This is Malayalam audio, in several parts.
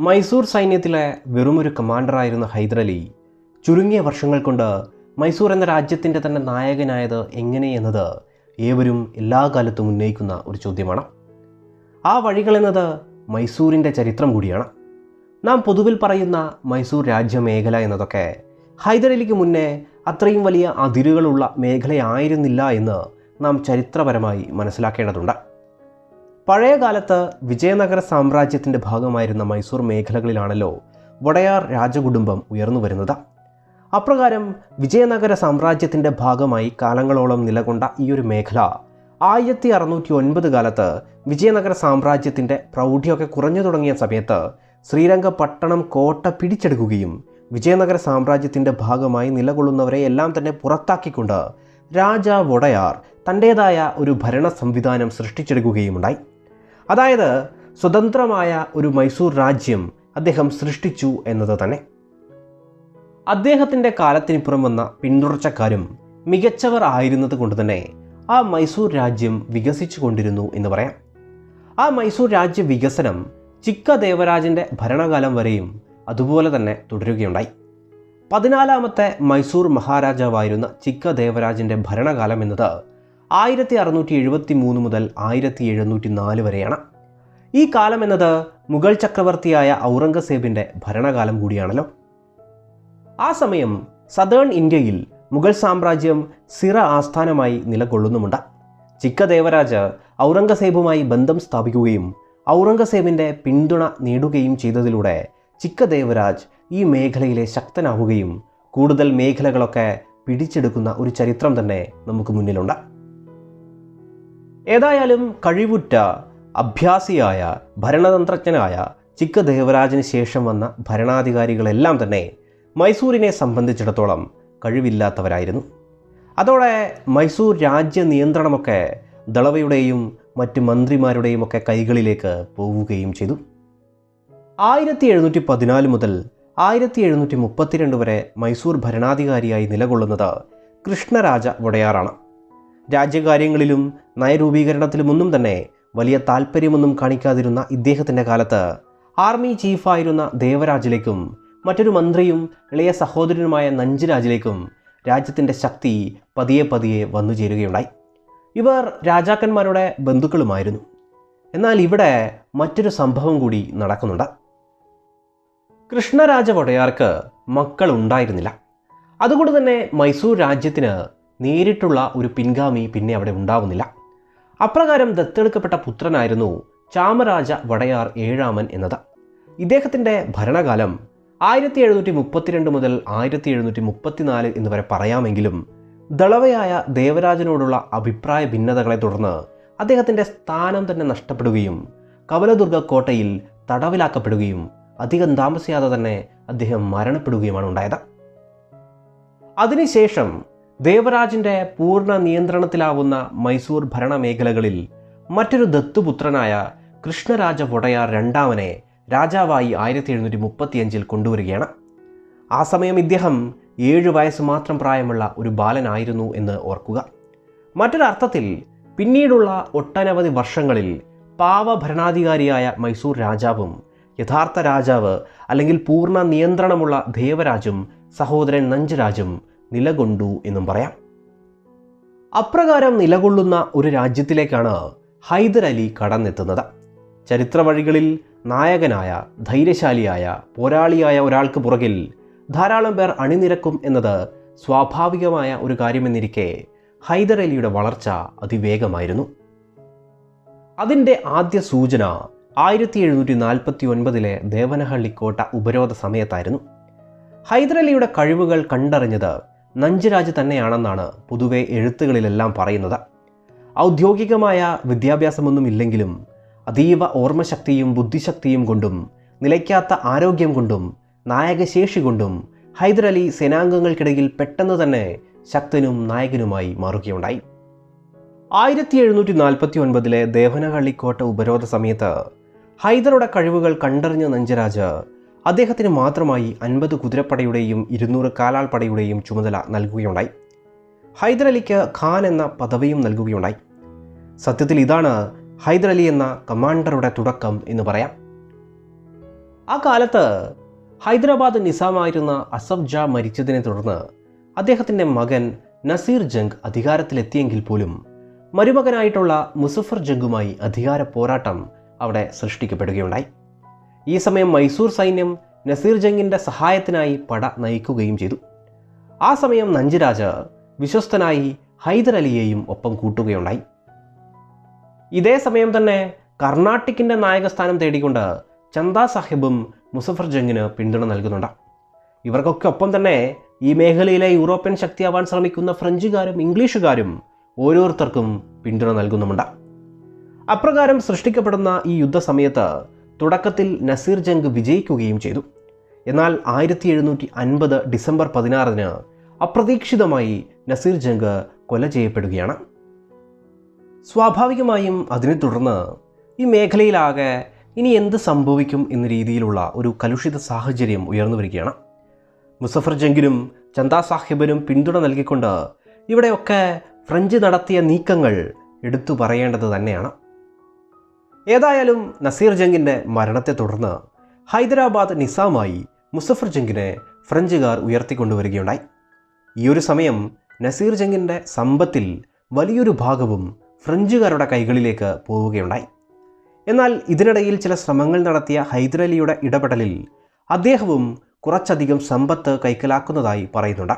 മൈസൂർ സൈന്യത്തിലെ വെറുമൊരു കമാൻഡറായിരുന്ന ഹൈദരലി ചുരുങ്ങിയ വർഷങ്ങൾ കൊണ്ട് മൈസൂർ എന്ന രാജ്യത്തിന്റെ തന്നെ നായകനായത് എങ്ങനെയെന്നത് ഏവരും എല്ലാ കാലത്തും ഉന്നയിക്കുന്ന ഒരു ചോദ്യമാണ്. ആ വഴികളെന്നത് മൈസൂരിന്റെ ചരിത്രം കൂടിയാണ്. നാം പൊതുവിൽ പറയുന്ന മൈസൂർ രാജ്യമേഖല എന്നതൊക്കെ ഹൈദരലിക്ക് മുന്നേ അത്രയും വലിയ അതിരുകളുള്ള മേഖലയായിരുന്നില്ല എന്ന് നാം ചരിത്രപരമായി മനസ്സിലാക്കേണ്ടതുണ്ട്. പഴയ കാലത്ത് വിജയനഗര സാമ്രാജ്യത്തിന്റെ ഭാഗമായിരുന്ന മൈസൂർ മേഖലകളിലാണല്ലോ വടയാർ രാജകുടുംബം ഉയർന്നു വരുന്നത്. അപ്രകാരം വിജയനഗര സാമ്രാജ്യത്തിന്റെ ഭാഗമായി കാലങ്ങളോളം നിലകൊണ്ട ഈ ഒരു മേഖല ആയിരത്തി അറുന്നൂറ്റി ഒൻപത് കാലത്ത് വിജയനഗര സാമ്രാജ്യത്തിന്റെ പ്രൗഢിയൊക്കെ കുറഞ്ഞു തുടങ്ങിയ സമയത്ത് ശ്രീരംഗപട്ടണം കോട്ട പിടിച്ചെടുക്കുകയും വിജയനഗര സാമ്രാജ്യത്തിന്റെ ഭാഗമായി നിലകൊള്ളുന്നവരെ എല്ലാം തന്നെ പുറത്താക്കിക്കൊണ്ട് രാജ വൊടയാർ തന്റേതായ ഒരു ഭരണ സംവിധാനം സൃഷ്ടിച്ചെടുക്കുകയുമുണ്ടായി. അതായത് സ്വതന്ത്രമായ ഒരു മൈസൂർ രാജ്യം അദ്ദേഹം സൃഷ്ടിച്ചു എന്നത് തന്നെ. അദ്ദേഹത്തിന്റെ കാലത്തിനിപ്പുറം വന്ന പിന്തുടർച്ചക്കാരും മികച്ചവർ ആയിരുന്നത് കൊണ്ട് തന്നെ ആ മൈസൂർ രാജ്യം വികസിച്ചു കൊണ്ടിരുന്നു എന്ന് പറയാം. ആ മൈസൂർ രാജ്യ വികസനം ചിക്ക ദേവരാജന്റെ ഭരണകാലം വരെയും അതുപോലെ തന്നെ തുടരുകയുണ്ടായി. പതിനാലാമത്തെ മൈസൂർ മഹാരാജാവായിരുന്ന ചിക്ക ദേവരാജന്റെ ഭരണകാലം എന്നത് ആയിരത്തി അറുന്നൂറ്റി എഴുപത്തി മൂന്ന് മുതൽ ആയിരത്തി എഴുന്നൂറ്റി നാല് വരെയാണ്. ഈ കാലം എന്നത് മുഗൾ ചക്രവർത്തിയായ ഔറംഗസേബിന്റെ ഭരണകാലം കൂടിയാണല്ലോ. ആ സമയം സദേൺ ഇന്ത്യയിൽ മുഗൾ സാമ്രാജ്യം സിറ ആസ്ഥാനമായി നിലകൊള്ളുന്നുമുണ്ട്. ചിക്ക ദേവരാജ് ഔറംഗസേബുമായി ബന്ധം സ്ഥാപിക്കുകയും ഔറംഗസേബിന്റെ പിന്തുണ നേടുകയും ചെയ്തതിലൂടെ ചിക്കദേവരാജ് ഈ മേഖലയിലെ ശക്തനാവുകയും കൂടുതൽ മേഖലകളൊക്കെ പിടിച്ചെടുക്കുന്ന ഒരു ചരിത്രം തന്നെ നമുക്ക് മുന്നിലുണ്ട്. ഏതായാലും കഴിവുറ്റ അഭ്യാസിയായ ഭരണതന്ത്രജ്ഞനായ ചിക്ക ദേവരാജിന് ശേഷം വന്ന ഭരണാധികാരികളെല്ലാം തന്നെ മൈസൂരിനെ സംബന്ധിച്ചിടത്തോളം കഴിവില്ലാത്തവരായിരുന്നു. അതോടെ മൈസൂർ രാജ്യ നിയന്ത്രണമൊക്കെ ദളവയുടെയും മറ്റ് മന്ത്രിമാരുടെയും ഒക്കെ കൈകളിലേക്ക് പോവുകയും ചെയ്തു. ആയിരത്തി എഴുന്നൂറ്റി പതിനാല് മുതൽ ആയിരത്തി എഴുന്നൂറ്റി മുപ്പത്തിരണ്ട് വരെ മൈസൂർ ഭരണാധികാരിയായി നിലകൊള്ളുന്നത് കൃഷ്ണരാജ വടയാറാണ് രാജ്യകാര്യങ്ങളിലും നയരൂപീകരണത്തിലുമൊന്നും തന്നെ വലിയ താല്പര്യമൊന്നും കാണിക്കാതിരുന്ന ഇദ്ദേഹത്തിന്റെ കാലത്ത് ആർമി ചീഫായിരുന്ന ദേവരാജിലേക്കും മറ്റൊരു മന്ത്രിയും ഇളയ സഹോദരനുമായ നഞ്ചുരാജിലേക്കും രാജ്യത്തിന്റെ ശക്തി പതിയെ പതിയെ വന്നു ചേരുകയുണ്ടായി. ഇവർ രാജാക്കന്മാരുടെ ബന്ധുക്കളുമായിരുന്നു. എന്നാൽ ഇവിടെ മറ്റൊരു സംഭവം കൂടി നടക്കുന്നുണ്ട്. കൃഷ്ണരാജ വടയാർക്ക് മക്കൾ ഉണ്ടായിരുന്നില്ല അതുകൊണ്ട് തന്നെ മൈസൂർ രാജ്യത്തിന് നേരിട്ടുള്ള ഒരു പിൻഗാമി പിന്നെ അവിടെ ഉണ്ടാവുന്നില്ല. അപ്രകാരം ദത്തെടുക്കപ്പെട്ട പുത്രനായിരുന്നു ചാമരാജ വടയാർ ഏഴാമൻ എന്നത്. ഇദ്ദേഹത്തിന്റെ ഭരണകാലം ആയിരത്തി എഴുന്നൂറ്റി മുപ്പത്തിരണ്ട് മുതൽ ആയിരത്തി എഴുന്നൂറ്റി മുപ്പത്തിനാല് എന്ന് വരെ പറയാമെങ്കിലും ദളവയായ ദേവരാജനോടുള്ള അഭിപ്രായ ഭിന്നതകളെ തുടർന്ന് അദ്ദേഹത്തിന്റെ സ്ഥാനം തന്നെ നഷ്ടപ്പെടുകയും കവലദുർഗ കോട്ടയിൽ തടവിലാക്കപ്പെടുകയും അധികം താമസിയാതെ തന്നെ അദ്ദേഹം മരണപ്പെടുകയുമാണ് ഉണ്ടായത്. അതിനുശേഷം ദേവരാജിന്റെ പൂർണ നിയന്ത്രണത്തിലാവുന്ന മൈസൂർ ഭരണമേഖലകളിൽ മറ്റൊരു ദത്തുപുത്രനായ കൃഷ്ണരാജ വൊടയാർ രണ്ടാമനെ രാജാവായി ആയിരത്തി എഴുന്നൂറ്റി മുപ്പത്തിയഞ്ചിൽ കൊണ്ടുവരികയാണ്. ആ സമയം ഇദ്ദേഹം ഏഴ് വയസ്സ് മാത്രം പ്രായമുള്ള ഒരു ബാലനായിരുന്നു എന്ന് ഓർക്കുക. മറ്റൊരർത്ഥത്തിൽ പിന്നീടുള്ള ഒട്ടനവധി വർഷങ്ങളിൽ പാവ ഭരണാധികാരിയായ മൈസൂർ രാജാവും യഥാർത്ഥ രാജാവ് അല്ലെങ്കിൽ പൂർണ നിയന്ത്രണമുള്ള ദേവരാജും സഹോദരൻ നഞ്ചരാജും നിലകൊണ്ടു എന്നും പറയാം. അപ്രകാരം നിലകൊള്ളുന്ന ഒരു രാജ്യത്തിലേക്കാണ് ഹൈദർ അലി കടന്നെത്തുന്നത്. ചരിത്ര വഴികളിൽ നായകനായ ധൈര്യശാലിയായ പോരാളിയായ ഒരാൾക്ക് പുറകിൽ ധാരാളം പേർ അണിനിരക്കും എന്നത് സ്വാഭാവികമായ ഒരു കാര്യമെന്നിരിക്കെ ഹൈദർ അലിയുടെ വളർച്ച അതിവേഗമായിരുന്നു. അതിന്റെ ആദ്യ സൂചന ആയിരത്തി എഴുന്നൂറ്റി നാൽപ്പത്തി ഒൻപതിലെ ദേവനഹള്ളിക്കോട്ട ഉപരോധ സമയത്തായിരുന്നു. ഹൈദരലിയുടെ കഴിവുകൾ കണ്ടറിഞ്ഞത് നഞ്ചുരാജ് തന്നെയാണെന്നാണ് പൊതുവെ എഴുത്തുകളിലെല്ലാം പറയുന്നത്. ഔദ്യോഗികമായ വിദ്യാഭ്യാസമൊന്നും ഇല്ലെങ്കിലും അതീവ ഓർമ്മശക്തിയും ബുദ്ധിശക്തിയും കൊണ്ടും നിലയ്ക്കാത്ത ആരോഗ്യം കൊണ്ടും നായകശേഷി കൊണ്ടും ഹൈദരലി സേനാംഗങ്ങൾക്കിടയിൽ പെട്ടെന്ന് തന്നെ ശക്തനും നായകനുമായി മാറുകയുണ്ടായി. ആയിരത്തി എഴുന്നൂറ്റി നാൽപ്പത്തി ഒൻപതിലെ ദേവനഹള്ളിക്കോട്ട ഉപരോധ സമയത്ത് ഹൈദറുടെ കഴിവുകൾ കണ്ടറിഞ്ഞ നഞ്ചരാജ് അദ്ദേഹത്തിന് മാത്രമായി അൻപത് കുതിരപ്പടയുടെയും ഇരുന്നൂറ് കാലാൾപ്പടയുടെയും ചുമതല നൽകുകയുണ്ടായി. ഹൈദരലിക്ക് ഖാൻ എന്ന പദവിയും നൽകുകയുണ്ടായി. സത്യത്തിൽ ഇതാണ് ഹൈദരലി എന്ന കമാൻഡറുടെ തുടക്കം എന്ന് പറയാം. ആ കാലത്ത് ഹൈദരാബാദ് നിസാമായിരുന്ന അസഫ് ജാ മരിച്ചതിനെ തുടർന്ന് അദ്ദേഹത്തിന്റെ മകൻ നസീർ ജംഗ് അധികാരത്തിലെത്തിയെങ്കിൽ പോലും മരുമകനായിട്ടുള്ള മുസഫർ ജംഗുമായി അധികാര പോരാട്ടം അവിടെ സൃഷ്ടിക്കപ്പെടുകയുണ്ടായി. ഈ സമയം മൈസൂർ സൈന്യം നസീർ ജംഗിന്റെ സഹായത്തിനായി പട നയിക്കുകയും ചെയ്തു. ആ സമയം നഞ്ചിരാജ വിശ്വസ്തനായി ഹൈദർ അലിയെയും ഒപ്പം കൂട്ടുകയുണ്ടായി. ഇതേ സമയം തന്നെ കർണാട്ടിക്കിന്റെ നായകസ്ഥാനം തേടിക്കൊണ്ട് ചന്ദ സാഹിബും മുസഫർ ജംഗിന് പിന്തുണ നൽകുന്നുണ്ട്. ഇവർക്കൊക്കെ ഒപ്പം തന്നെ ഈ മേഖലയിലെ യൂറോപ്യൻ ശക്തിയാവാൻ ശ്രമിക്കുന്ന ഫ്രഞ്ചുകാരും ഇംഗ്ലീഷുകാരും ഓരോരുത്തർക്കും പിന്തുണ നൽകുന്നുമുണ്ട്. അപ്രകാരം സൃഷ്ടിക്കപ്പെടുന്ന ഈ യുദ്ധസമയത്ത് തുടക്കത്തിൽ നസീർ ജംഗ് വിജയിക്കുകയും ചെയ്തു. എന്നാൽ ആയിരത്തി എഴുന്നൂറ്റി അൻപത് ഡിസംബർ പതിനാറിന് അപ്രതീക്ഷിതമായി നസീർ ജംഗ് കൊല ചെയ്യപ്പെടുകയാണ്. സ്വാഭാവികമായും അതിനെ തുടർന്ന് ഈ മേഖലയിലാകെ ഇനി എന്ത് സംഭവിക്കും എന്ന രീതിയിലുള്ള ഒരു കലുഷിത സാഹചര്യം ഉയർന്നു വരികയാണ്. മുസഫർ ജംഗിനും ചന്ദാ സാഹിബിനും പിന്തുണ നൽകിക്കൊണ്ട് ഇവിടെയൊക്കെ ഫ്രഞ്ച് നടത്തിയ നീക്കങ്ങൾ എടുത്തു പറയേണ്ടത് തന്നെയാണ്. ഏതായാലും നസീർ ജംഗിന്റെ മരണത്തെ തുടർന്ന് ഹൈദരാബാദ് നിസാമായി മുസഫർ ജംഗിനെ ഫ്രഞ്ചുകാർ ഉയർത്തിക്കൊണ്ടുവരികയുണ്ടായി. ഈ ഒരു സമയം നസീർ ജംഗിന്റെ സമ്പത്തിൽ വലിയൊരു ഭാഗവും ഫ്രഞ്ചുകാരുടെ കൈകളിലേക്ക് പോവുകയുണ്ടായി. എന്നാൽ ഇതിനിടയിൽ ചില ശ്രമങ്ങൾ നടത്തിയ ഹൈദരലിയുടെ ഇടപെടലിൽ അദ്ദേഹവും കുറച്ചധികം സമ്പത്ത് കൈക്കലാക്കുന്നതായി പറയുന്നുണ്ട്.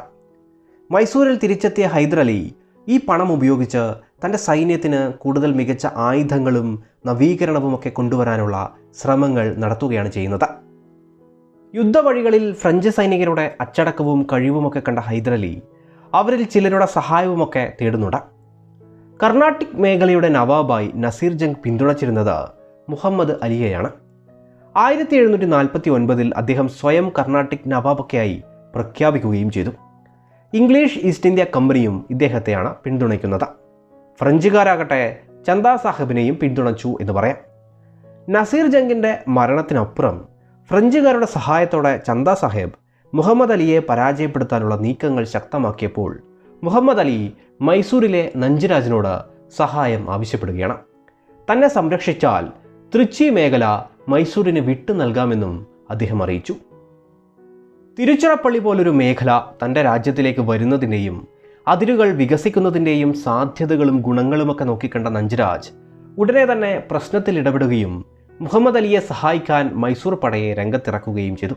മൈസൂരിൽ തിരിച്ചെത്തിയ ഹൈദരലി ഈ പണം ഉപയോഗിച്ച് തന്റെ സൈന്യത്തിന് കൂടുതൽ മികച്ച ആയുധങ്ങളും നവീകരണവുമൊക്കെ കൊണ്ടുവരാനുള്ള ശ്രമങ്ങൾ നടത്തുകയാണ് ചെയ്യുന്നത്. യുദ്ധവഴികളിൽ ഫ്രഞ്ച് സൈനികരുടെ അച്ചടക്കവും കഴിവുമൊക്കെ കണ്ട ഹൈദരലി അവരിൽ ചിലരുടെ സഹായവുമൊക്കെ തേടുന്നുണ്ട്. കർണാട്ടിക് മേഖലയുടെ നവാബായി നസീർ ജംഗ് പിന്തുണച്ചിരുന്നത് മുഹമ്മദ് അലിയെയാണ്. ആയിരത്തി എഴുന്നൂറ്റി നാൽപ്പത്തി ഒൻപതിൽ അദ്ദേഹം സ്വയം കർണാട്ടിക് നവാബൊക്കെയായി പ്രഖ്യാപിക്കുകയും ചെയ്തു. ഇംഗ്ലീഷ് ഈസ്റ്റ് ഇന്ത്യ കമ്പനിയും ഇദ്ദേഹത്തെയാണ് പിന്തുണയ്ക്കുന്നത്. ഫ്രഞ്ചുകാരാകട്ടെ ചന്ദാ സാഹിബിനെയും പിന്തുണച്ചു എന്ന് പറയാം. നസീർ ജംഗിന്റെ മരണത്തിനപ്പുറം ഫ്രഞ്ചുകാരുടെ സഹായത്തോടെ ചന്ദാ സാഹിബ് മുഹമ്മദ് അലിയെ പരാജയപ്പെടുത്താനുള്ള നീക്കങ്ങൾ ശക്തമാക്കിയപ്പോൾ മുഹമ്മദ് അലി മൈസൂരിലെ നഞ്ചിരാജിനോട് സഹായം ആവശ്യപ്പെടുകയാണ്. തന്നെ സംരക്ഷിച്ചാൽ തൃച്ചി മേഖല മൈസൂരിന് വിട്ടു നൽകാമെന്നും അദ്ദേഹം അറിയിച്ചു. തിരുച്ചിറപ്പള്ളി പോലൊരു മേഖല തന്റെ രാജ്യത്തിലേക്ക് വരുന്നതിന്റെയും അതിരുകൾ വികസിക്കുന്നതിന്റെയും സാധ്യതകളും ഗുണങ്ങളുമൊക്കെ നോക്കിക്കണ്ട നഞ്ചരാജ്. ഉടനെ തന്നെ പ്രശ്നത്തിൽ ഇടപെടുകയും മുഹമ്മദ് അലിയെ സഹായിക്കാൻ മൈസൂർ പടയെ രംഗത്തിറക്കുകയും ചെയ്തു.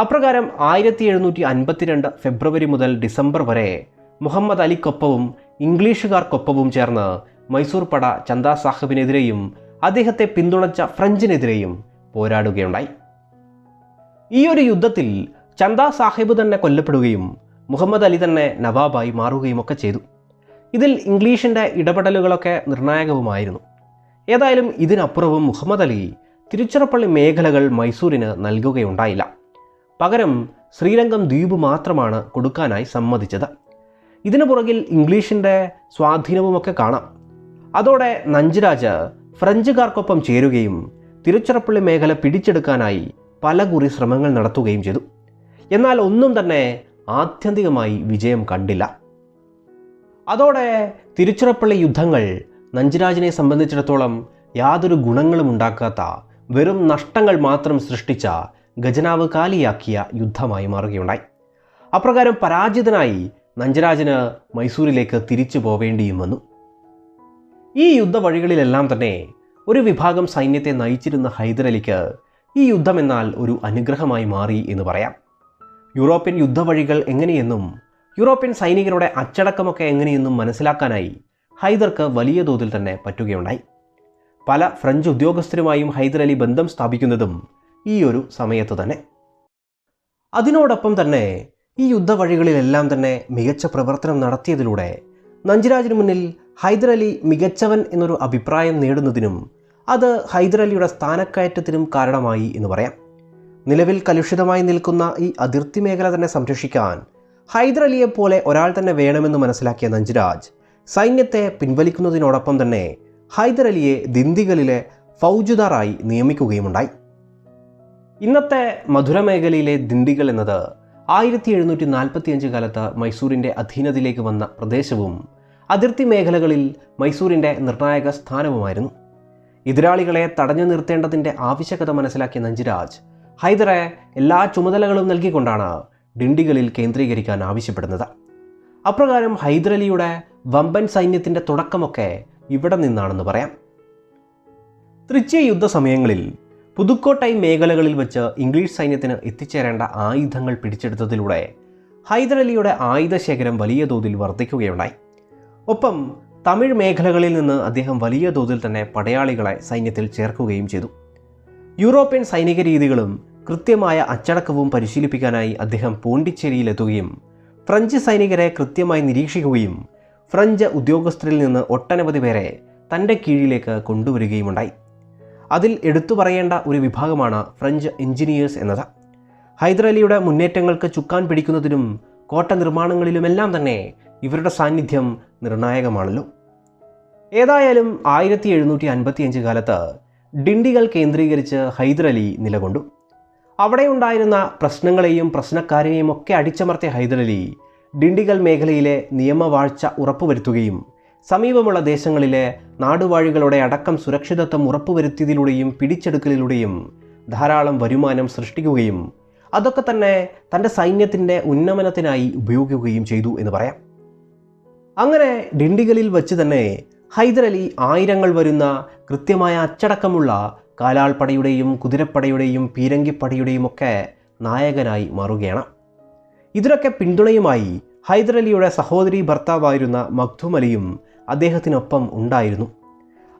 അപ്രകാരം ആയിരത്തി എഴുന്നൂറ്റി അൻപത്തിരണ്ട് ഫെബ്രുവരി മുതൽ ഡിസംബർ വരെ മുഹമ്മദ് അലിക്കൊപ്പവും ഇംഗ്ലീഷുകാർക്കൊപ്പവും ചേർന്ന് മൈസൂർ പട ചന്ദാ സാഹിബിനെതിരെയും അദ്ദേഹത്തെ പിന്തുണച്ച ഫ്രഞ്ചിനെതിരെയും പോരാടുകയുണ്ടായി. ഈ ഒരു യുദ്ധത്തിൽ ചന്ദാ സാഹിബ് തന്നെ കൊല്ലപ്പെടുകയും മുഹമ്മദ് അലി തന്നെ നവാബായി മാറുകയും ഒക്കെ ചെയ്തു. ഇതിൽ ഇംഗ്ലീഷിന്റെ ഇടപെടലുകളൊക്കെ നിർണായകവുമായിരുന്നു. ഏതായാലും ഇതിനപ്പുറവും മുഹമ്മദ് അലി തിരുച്ചിറപ്പള്ളി മേഖലകൾ മൈസൂരിന് നൽകുകയുണ്ടായില്ല. പകരം ശ്രീരംഗം ദ്വീപ് മാത്രമാണ് കൊടുക്കാനായി സമ്മതിച്ചത്. ഇതിനു പുറകിൽ ഇംഗ്ലീഷിന്റെ സ്വാധീനവുമൊക്കെ കാണാം. അതോടെ നഞ്ചിരാജ് ഫ്രഞ്ചുകാർക്കൊപ്പം ചേരുകയും തിരുച്ചിറപ്പള്ളി മേഖല പിടിച്ചെടുക്കാനായി പലകുറി ശ്രമങ്ങൾ നടത്തുകയും ചെയ്തു. എന്നാൽ ഒന്നും തന്നെ ആത്യന്തികമായി വിജയം കണ്ടില്ല. അതോടെ തിരുച്ചിറപ്പള്ളി യുദ്ധങ്ങൾ നഞ്ചിരാജിനെ സംബന്ധിച്ചിടത്തോളം യാതൊരു ഗുണങ്ങളും ഉണ്ടാക്കാത്ത വെറും നഷ്ടങ്ങൾ മാത്രം സൃഷ്ടിച്ച ഖജനാവ് കാലിയാക്കിയ യുദ്ധമായി മാറുകയുണ്ടായി. അപ്രകാരം പരാജിതനായി നഞ്ചരാജന് മൈസൂരിലേക്ക് തിരിച്ചു പോവേണ്ടിയും വന്നു. ഈ യുദ്ധവഴികളിലെല്ലാം തന്നെ ഒരു വിഭാഗം സൈന്യത്തെ നയിച്ചിരുന്ന ഹൈദരലിക്ക് ഈ യുദ്ധമെന്നാൽ ഒരു അനുഗ്രഹമായി മാറി എന്ന് പറയാം. യൂറോപ്യൻ യുദ്ധവഴികൾ എങ്ങനെയെന്നും യൂറോപ്യൻ സൈനികരുടെ അച്ചടക്കമൊക്കെ എങ്ങനെയെന്നും മനസ്സിലാക്കാനായി ഹൈദർക്ക് വലിയ തോതിൽ തന്നെ പറ്റുകയുണ്ടായി. പല ഫ്രഞ്ച് ഉദ്യോഗസ്ഥരുമായും ഹൈദർ അലി ബന്ധം സ്ഥാപിക്കുന്നതും ഈ ഒരു സമയത്ത് തന്നെ. അതിനോടൊപ്പം തന്നെ ഈ യുദ്ധവഴികളിലെല്ലാം തന്നെ മികച്ച പ്രവർത്തനം നടത്തിയതിലൂടെ നഞ്ചിരാജിന് മുന്നിൽ ഹൈദർ അലി മികച്ചവൻ എന്നൊരു അഭിപ്രായം നേടുന്നതിനും അത് ഹൈദർ അലിയുടെ സ്ഥാനക്കയറ്റത്തിനും കാരണമായി എന്ന് പറയാം. നിലവിൽ കലുഷിതമായി നിൽക്കുന്ന ഈ അതിർത്തി മേഖല തന്നെ സംരക്ഷിക്കാൻ ഹൈദരലിയെ പോലെ ഒരാൾ തന്നെ വേണമെന്ന് മനസ്സിലാക്കിയ നഞ്ജ്രാജ് സൈന്യത്തെ പിൻവലിക്കുന്നതിനോടൊപ്പം തന്നെ ഹൈദരലിയെ ദിന്ദിഗലിലെ ഫൗജുദാറായി നിയമിക്കുകയുമുണ്ടായി. ഇന്നത്തെ മധുര മേഖലയിലെ ദിണ്ടിഗൽ എന്നത് ആയിരത്തി എഴുന്നൂറ്റി നാൽപ്പത്തിയഞ്ച് കാലത്ത് മൈസൂരിന്റെ അധീനതയിലേക്ക് വന്ന പ്രദേശവും അതിർത്തി മേഖലകളിൽ മൈസൂരിന്റെ നിർണായക സ്ഥാനവുമായിരുന്നു. എതിരാളികളെ തടഞ്ഞു നിർത്തേണ്ടതിന്റെ ആവശ്യകത മനസ്സിലാക്കിയ നഞ്ചിരാജ് ഹൈദറെ എല്ലാ ചുമതലകളും നൽകിക്കൊണ്ടാണ് ഡിണ്ടികളിൽ കേന്ദ്രീകരിക്കാൻ ആവശ്യപ്പെടുന്നത്. അപ്രകാരം ഹൈദരലിയുടെ വമ്പൻ സൈന്യത്തിന്റെ തുടക്കമൊക്കെ ഇവിടെ നിന്നാണെന്ന് പറയാം. ത്രിച്ചി യുദ്ധസമയങ്ങളിൽ പുതുക്കോട്ടൈ മേഖലകളിൽ വെച്ച് ഇംഗ്ലീഷ് സൈന്യത്തിന് എത്തിച്ചേരേണ്ട ആയുധങ്ങൾ പിടിച്ചെടുത്തതിലൂടെ ഹൈദരലിയുടെ ആയുധശേഖരം വലിയ തോതിൽ വർദ്ധിക്കുകയുണ്ടായി. ഒപ്പം തമിഴ് മേഖലകളിൽ നിന്ന് അദ്ദേഹം വലിയ തോതിൽ തന്നെ പടയാളികളെ സൈന്യത്തിൽ ചേർക്കുകയും ചെയ്തു. യൂറോപ്യൻ സൈനിക രീതികളും കൃത്യമായ അച്ചടക്കവും പരിശീലിപ്പിക്കാനായി അദ്ദേഹം പോണ്ടിച്ചേരിയിലെത്തുകയും ഫ്രഞ്ച് സൈനികരെ കൃത്യമായി നിരീക്ഷിക്കുകയും ഫ്രഞ്ച് ഉദ്യോഗസ്ഥരിൽ നിന്ന് ഒട്ടനവധി പേരെ തന്റെ കീഴിലേക്ക് കൊണ്ടുവരികയുമുണ്ടായി. അതിൽ എടുത്തു പറയേണ്ട ഒരു വിഭാഗമാണ് ഫ്രഞ്ച് എഞ്ചിനീയേഴ്സ് എന്നത്. ഹൈദരലിയുടെ മുന്നേറ്റങ്ങൾക്ക് ചുക്കാൻ പിടിക്കുന്നതിനും കോട്ട നിർമ്മാണങ്ങളിലുമെല്ലാം തന്നെ ഇവരുടെ സാന്നിധ്യം നിർണായകമാണല്ലോ. ഏതായാലും ആയിരത്തി എഴുന്നൂറ്റി അൻപത്തിയഞ്ച് കാലത്ത് ഡിണ്ടികൾ കേന്ദ്രീകരിച്ച് ഹൈദരലി നിലകൊണ്ടു. അവിടെ ഉണ്ടായിരുന്ന പ്രശ്നങ്ങളെയും പ്രശ്നക്കാരെയും ഒക്കെ അടിച്ചമർത്തിയ ഹൈദരലി ഡിണ്ടികൾ മേഖലയിലെ നിയമവാഴ്ച ഉറപ്പുവരുത്തുകയും സമീപമുള്ള ദേശങ്ങളിലെ നാടുവാഴികളുടെ അടക്കം സുരക്ഷിതത്വം ഉറപ്പുവരുത്തിയതിലൂടെയും പിടിച്ചെടുക്കലിലൂടെയും ധാരാളം വരുമാനം സൃഷ്ടിക്കുകയും അതൊക്കെ തന്നെ തന്റെ സൈന്യത്തിന്റെ ഉന്നമനത്തിനായി ഉപയോഗിക്കുകയും ചെയ്തു എന്ന് പറയാം. അങ്ങനെ ഡിണ്ടികളിൽ വച്ച് തന്നെ ഹൈദരലി ആയിരങ്ങൾ വരുന്ന കൃത്യമായ അച്ചടക്കമുള്ള കാലാൾപ്പടയുടെയും കുതിരപ്പടയുടെയും പീരങ്കിപ്പടയുടെയും ഒക്കെ നായകനായി മാറുകയാണ്. ഇതിനൊക്കെ പിന്തുണയുമായി ഹൈദരലിയുടെ സഹോദരി ഭർത്താവായിരുന്ന മഖ്ദൂം അലിയും അദ്ദേഹത്തിനൊപ്പം ഉണ്ടായിരുന്നു.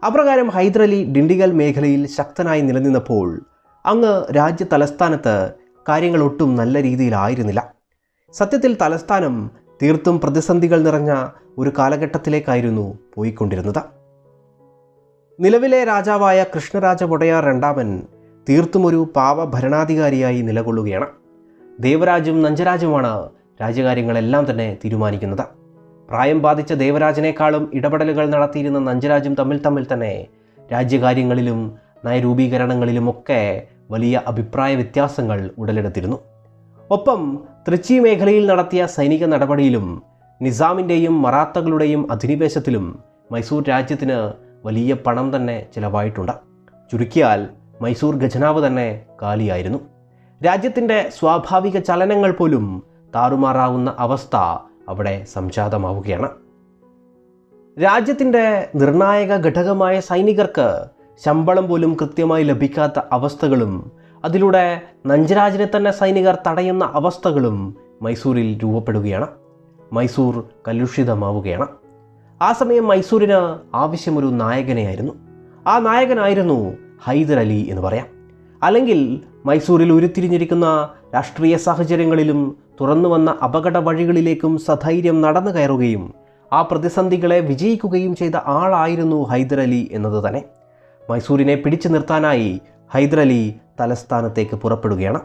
അപ്രകാരം ഹൈദരലി ഡിണ്ടിഗൽ മേഖലയിൽ ശക്തനായി നിലനിന്നപ്പോൾ അങ്ങ് രാജ്യ തലസ്ഥാനത്ത് കാര്യങ്ങൾ ഒട്ടും നല്ല രീതിയിലായിരുന്നില്ല. സത്യത്തിൽ തലസ്ഥാനം തീർത്തും പ്രതിസന്ധികൾ നിറഞ്ഞ ഒരു കാലഘട്ടത്തിലേക്കായിരുന്നു പോയിക്കൊണ്ടിരുന്നത്. നിലവിലെ രാജാവായ കൃഷ്ണരാജ വൊടയാർ രണ്ടാമൻ തീർത്തും ഒരു പാവ ഭരണാധികാരിയായി നിലകൊള്ളുകയാണ്. ദേവരാജും നഞ്ചരാജുമാണ് രാജ്യകാര്യങ്ങളെല്ലാം തന്നെ തീരുമാനിക്കുന്നത്. പ്രായം ബാധിച്ച ദേവരാജനേക്കാളും ഇടപെടലുകൾ നടത്തിയിരുന്ന നഞ്ചരാജും തമ്മിൽ തമ്മിൽ തന്നെ രാജ്യകാര്യങ്ങളിലും നയരൂപീകരണങ്ങളിലുമൊക്കെ വലിയ അഭിപ്രായ വ്യത്യാസങ്ങൾ ഉടലെടുത്തിരുന്നു. ഒപ്പം തൃച്ചി മേഖലയിൽ നടത്തിയ സൈനിക നടപടിയിലും നിസാമിന്റെയും മറാത്തകളുടെയും അധിനിവേശത്തിലും മൈസൂർ രാജ്യത്തിന് വലിയ പണം തന്നെ ചിലവായിട്ടുണ്ട്. ചുരുക്കിയാൽ മൈസൂർ ഖജനാവ് തന്നെ കാലിയായിരുന്നു. രാജ്യത്തിന്റെ സ്വാഭാവിക ചലനങ്ങൾ പോലും താറുമാറാവുന്ന അവസ്ഥ അവിടെ സംജാതമാവുകയാണ്. രാജ്യത്തിന്റെ നിർണായക ഘടകമായ സൈനികർക്ക് ശമ്പളം പോലും കൃത്യമായി ലഭിക്കാത്ത അവസ്ഥകളും അതിലൂടെ നഞ്ചരാജിനെ തന്നെ സൈനികർ തടയുന്ന അവസ്ഥകളും മൈസൂരിൽ രൂപപ്പെടുകയാണ്. മൈസൂർ കലുഷിതമാവുകയാണ്. ആ സമയം മൈസൂരിന് ആവശ്യമൊരു നായകനെയായിരുന്നു. ആ നായകനായിരുന്നു ഹൈദർ അലി എന്ന് പറയാം. അല്ലെങ്കിൽ മൈസൂരിൽ ഉരുത്തിരിഞ്ഞിരിക്കുന്ന രാഷ്ട്രീയ സാഹചര്യങ്ങളിലും തുറന്നു വന്ന അപകട വഴികളിലേക്കും സധൈര്യം നടന്നു കയറുകയും ആ പ്രതിസന്ധികളെ വിജയിക്കുകയും ചെയ്ത ആളായിരുന്നു ഹൈദർ അലി എന്നത് തന്നെ. മൈസൂരിനെ പിടിച്ചു നിർത്താനായി ഹൈദർ അലി തലസ്ഥാനത്തേക്ക് പുറപ്പെടുകയാണ്.